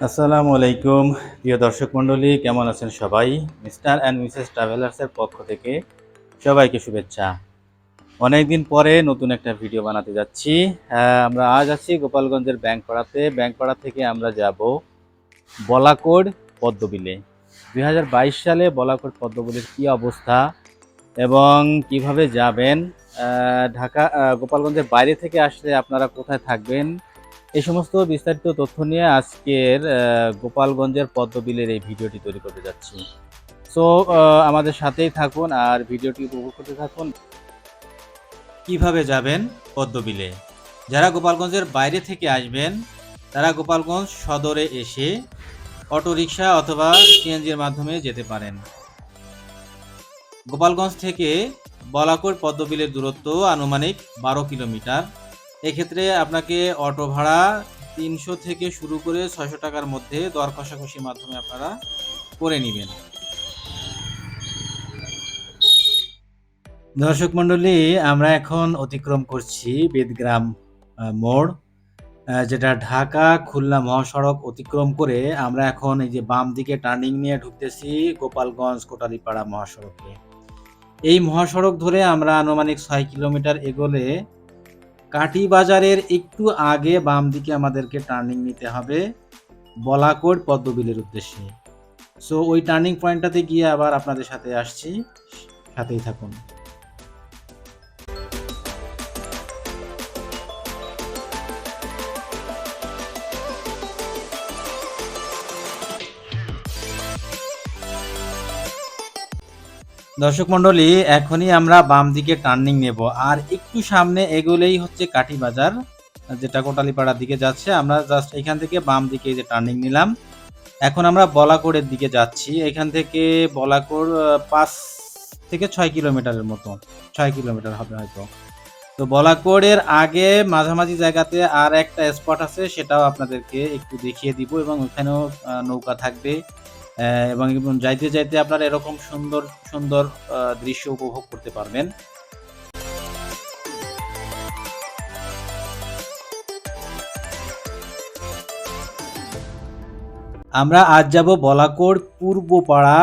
আসসালামু আলাইকুম। প্রিয় দর্শক মণ্ডলী, কেমন আছেন সবাই? মিস্টার অ্যান্ড মিসেস ট্রাভেলার্সের পক্ষ থেকে সবাইকে শুভেচ্ছা। অনেক দিন পরে নতুন একটা ভিডিও বানাতে যাচ্ছি। আমরা আজ আছি গোপালগঞ্জের ব্যাংকপাড়াতে। ব্যাংকপাড়া থেকে আমরা যাব বলাকোড পদ্মবিলে। দু হাজার বাইশ সালে বলাকোড পদ্মবিলের কী অবস্থা এবং কীভাবে যাবেন? ঢাকা গোপালগঞ্জের বাইরে থেকে আসলে আপনারা কোথায় থাকবেন? এই সমস্ত বিস্তারিত তথ্য নিয়ে আজকের গোপালগঞ্জের পদ্মবিলের এই ভিডিওটি তৈরি করতে যাচ্ছি। সো আমাদের সাথেই থাকুন আর ভিডিওটি উপভোগ করতে থাকুন। কীভাবে যাবেন পদ্মবিলে? যারা গোপালগঞ্জের বাইরে থেকে আসবেন, তারা গোপালগঞ্জ সদরে এসে অটোরিকশা অথবা সিএনজির মাধ্যমে যেতে পারেন। গোপালগঞ্জ থেকে বলাকোট পদ্মবিলের দূরত্ব আনুমানিক বারো কিলোমিটার। এক্ষেত্রে আপনাকে অটো ভাড়া তিনশো থেকে শুরু করে ছয়শো টাকার মধ্যে দর কষাকষির মাধ্যমে আপনারা করে নেবেন। দর্শক মণ্ডলী, আমরা এখন অতিক্রম করছি বেদগ্রাম মোড় যেটা ঢাকা খুলনা মহাসড়ক অতিক্রম করে আমরা এখন এই যে বাম দিকে টার্নিং নিয়ে ঢুকতেছি গোপালগঞ্জ কোটালীপাড়া মহাসড়কে। এই মহাসড়ক ধরে আমরা আনুমানিক ছয় কিলোমিটার এগোলে কাটি বাজারের একটু আগে বাম দিকে আমাদেরকে টার্নিং নিতে হবে বলাকোট পদ্মবিলের উদ্দেশ্যে। সো ওই টার্নিং পয়েন্টটাতে গিয়ে আবার আপনাদের সাথে আসছি। সাথেই থাকুন। দর্শক মন্ডলী এখনই আমরা বাম দিকে টার্নিং নেব। আর একটু সামনে এগোলেই হচ্ছে কাঠি বাজার, যেটা কোটালীপাড়ার দিকে যাচ্ছে। আমরা জাস্ট এখান থেকে বাম দিকে যে টার্নিং নিলাম। এখন আমরা বলাকোড়ের দিকে যাচ্ছি। এখান থেকে বলাকোড় পাঁচ থেকে ছয় কিলোমিটারের মতো। ছয় কিলোমিটার হবে হয়তো। তো বলাকোড়ের আগে মাঝামাঝি জায়গাতে আর একটা স্পট আছে, সেটাও আপনাদেরকে একটু দেখিয়ে দিব এবং ওখানেও নৌকা থাকবে। এবং এবং যাইতে যাইতে আপনারা এরকম সুন্দর সুন্দর দৃশ্য উপভোগ করতে পারবেন। আমরা আজ যাব বলাকোট পূর্বপাড়া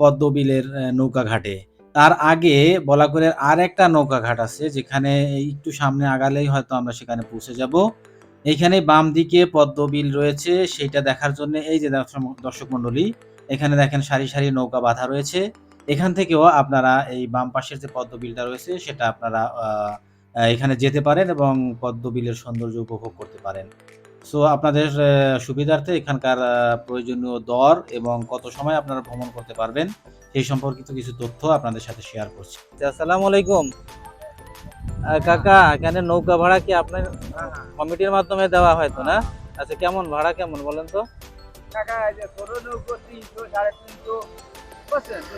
পদ্মবিলের নৌকা ঘাটে তার আগে বলাকোরের আর একটা নৌকা ঘাট আছে, যেখানে একটু সামনে আগালেই হয়তো আমরা সেখানে পৌঁছে যাব। এইখানে বাম দিকে পদ্মবিল রয়েছে সেইটা দেখার জন্য এই যে দর্শক- মণ্ডলী এখানে দেখেন সারি সারি নৌকা বাঁধা রয়েছে। এখান থেকেও আপনারা এই বাম পাশের যে পদ্মবিলটা রয়েছে, সেটা আপনারা এখানে যেতে পারেন এবং পদ্মবিলের সৌন্দর্য উপভোগ করতে পারেন। সো, আপনাদের সুবিধার্থে এখানকার প্রয়োজনীয় দর এবং কত সময় আপনারা ভ্রমণ করতে পারবেন, সেই সম্পর্কিত কিছু তথ্য আপনাদের সাথে শেয়ার করছি। আসসালামু আলাইকুম। কাকা এখানে নৌকা ভাড়া কি আপনার কমিটির মাধ্যমে দেওয়া হয়তো না? আচ্ছা কেমন ভাড়া কেমন বলেন তো? টাকা ছোট নৌকো তিনশো সাড়ে তিনশো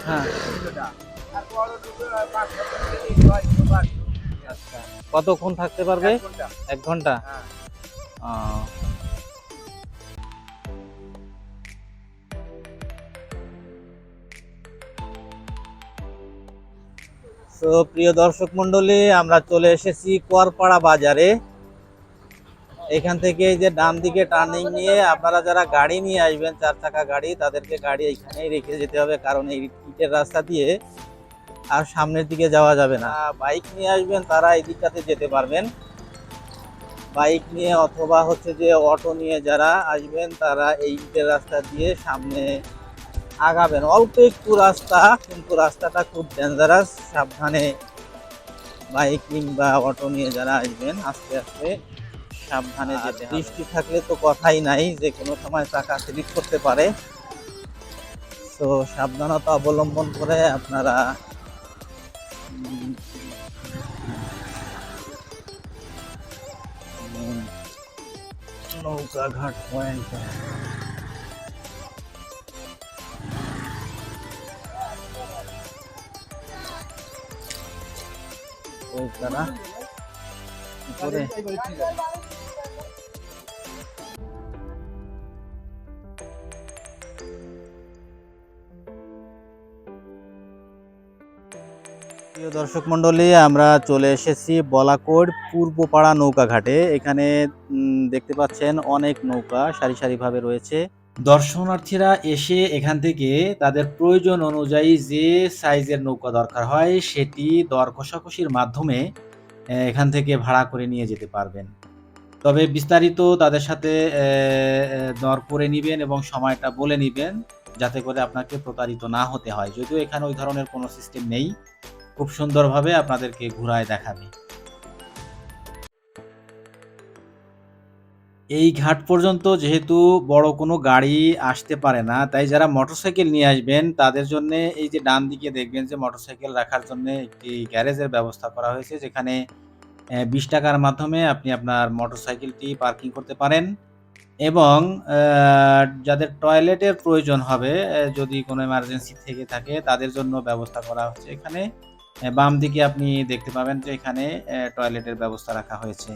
হ্যাঁ। আচ্ছা। কতক্ষণ থাকতে পারবে? এক ঘণ্টা। তো প্রিয় দর্শক মন্ডলী, আমরা চলে এসেছি কোয়ারপাড়া বাজারে। এখান থেকে যে ডান দিকে টার্নিং নিয়ে আপনারা যারা গাড়ি নিয়ে আসবেন, চার চাকা গাড়ি, তাদেরকে গাড়ি এইখানেই রেখে যেতে হবে, কারণ এই ইটের রাস্তা দিয়ে আর সামনের দিকে যাওয়া যাবে না। বাইক নিয়ে আসবেন, তারা এই দিকটাতে যেতে পারবেন। বাইক নিয়ে অথবা হচ্ছে যে অটো নিয়ে যারা আসবেন, তারা এই ইটের রাস্তা দিয়ে সামনে আগাবেন। অল্প একটু রাস্তা কিন্তু রাস্তাটা খুব ডেঞ্জারাস সাবধানে বাইক কিংবা অটো নিয়ে যারা আসবেন আস্তে আস্তে সাবধানে যেতে বৃষ্টি থাকলে তো কথাই নাই যে কোনো সময় চাকা স্লিপ করতে পারে। তো সাবধানতা অবলম্বন করে আপনারা উম, নৌকাঘাট পয়েন্ট। প্রিয় দর্শক মণ্ডলী, আমরা চলে এসেছি বলাকোট পূর্বপাড়া নৌকা ঘাটে এখানে দেখতে পাচ্ছেন অনেক নৌকা সারি সারিভাবে রয়েছে। দর্শনার্থীরা এসে এখান থেকে তাদের প্রয়োজন অনুযায়ী যে সাইজের নৌকা দরকার হয়, সেটি দর কষাকষির মাধ্যমে এখান থেকে ভাড়া করে নিয়ে যেতে পারবেন। তবে বিস্তারিত তাদের সাথে দর করে নিবেন এবং সময়টা বলে নিবেন, যাতে করে আপনাকে প্রতারিত না হতে হয়। যদিও এখানে ওই ধরনের কোনো সিস্টেম নেই। খুব সুন্দরভাবে আপনাদেরকে ঘুরায় দেখাবে। এই ঘাট পর্যন্ত যেহেতু বড় কোনো গাড়ি আসতে পারে না, তাই যারা মোটরসাইকেল নিয়ে আসবেন, তাদের জন্য এই যে ডান দিকে দেখবেন যে মোটরসাইকেল রাখার জন্য একটি গ্যারেজের ব্যবস্থা করা হয়েছে, যেখানে বিশ টাকার মাধ্যমে আপনি আপনার মোটরসাইকেলটি পার্কিং করতে পারেন এবং যাদের টয়লেটের প্রয়োজন হবে যদি কোনো এমার্জেন্সি থেকে থাকে, তাদের জন্য ব্যবস্থা করা হচ্ছে এখানে। বাম দিকে আপনি দেখতে পাবেন যে এখানে টয়লেটের ব্যবস্থা রাখা হয়েছে।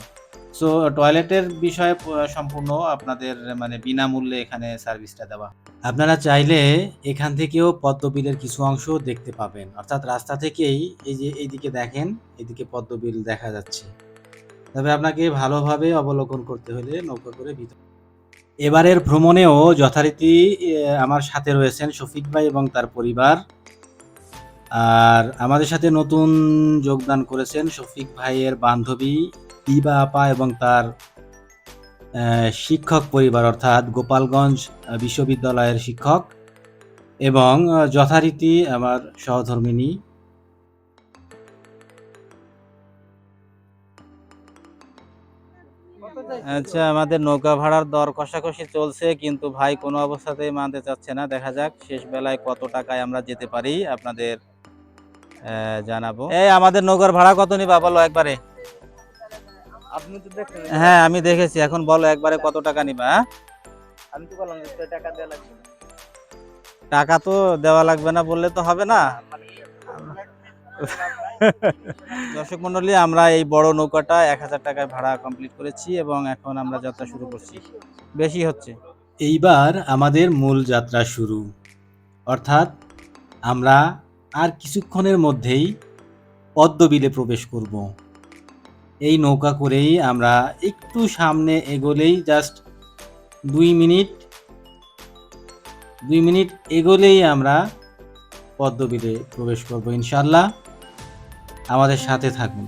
সো টয়লেটের বিষয়ে সম্পূর্ণ আপনাদের মানে বিনামূল্যে এখানে সার্ভিসটা দেওয়া। আপনারা চাইলে এখান থেকেও পদ্মবিলের কিছু অংশ দেখতে পাবেন। অর্থাৎ রাস্তা থেকেই এই যে, এইদিকে দেখেন এদিকে পদ্মবিল দেখা যাচ্ছে। তবে আপনাকে ভালোভাবে অবলোকন করতে হলে নৌকা করে ভিতর এবারের ভ্রমণেও যথারীতি আমার সাথে রয়েছেন শফিক ভাই এবং তার পরিবার। আর আমাদের সাথে নতুন যোগদান করেছেন শফিক ভাইয়ের বান্ধবী দিবা আপা এবং তার শিক্ষক পরিবার অর্থাৎ গোপালগঞ্জ বিশ্ববিদ্যালয়ের শিক্ষক এবং যথারীতি আমার সহধর্মিনী। আচ্ছা আমাদের নৌকা ভাড়ার দর কষাকষি চলছে, কিন্তু ভাই কোনো অবস্থাতেই মানতে চাচ্ছে না। দেখা যাক, শেষ বেলায় কত টাকায় আমরা যেতে পারি, আপনাদের জানাব। এই আমাদের নৌকার ভাড়া কত নিবা বলো একবারে? আপনি তো দেখলেন হ্যাঁ আমি দেখেছি। এখন বলো একবারে কত টাকা নিবা হ্যাঁ? আমি তো বললাম যে টাকা দেওয়া লাগবে টাকা তো দেওয়া লাগবে না বললে তো হবে না। দর্শক মন্ডলী আমরা এই বড় নৌকাটা এক হাজার টাকায় ভাড়া কমপ্লিট করেছি এবং এখন আমরা যাত্রা শুরু করছি। বেশি হচ্ছে। এইবার আমাদের মূল যাত্রা শুরু। অর্থাৎ আমরা আর কিছুক্ষণের মধ্যেই পদ্মবিলে প্রবেশ করব। এই নৌকা করেই আমরা একটু সামনে এগোলেই জাস্ট দুই মিনিট দুই মিনিট এগোলেই আমরা পদ্মবিলে প্রবেশ করব ইনশাল্লাহ আমাদের সাথে থাকুন।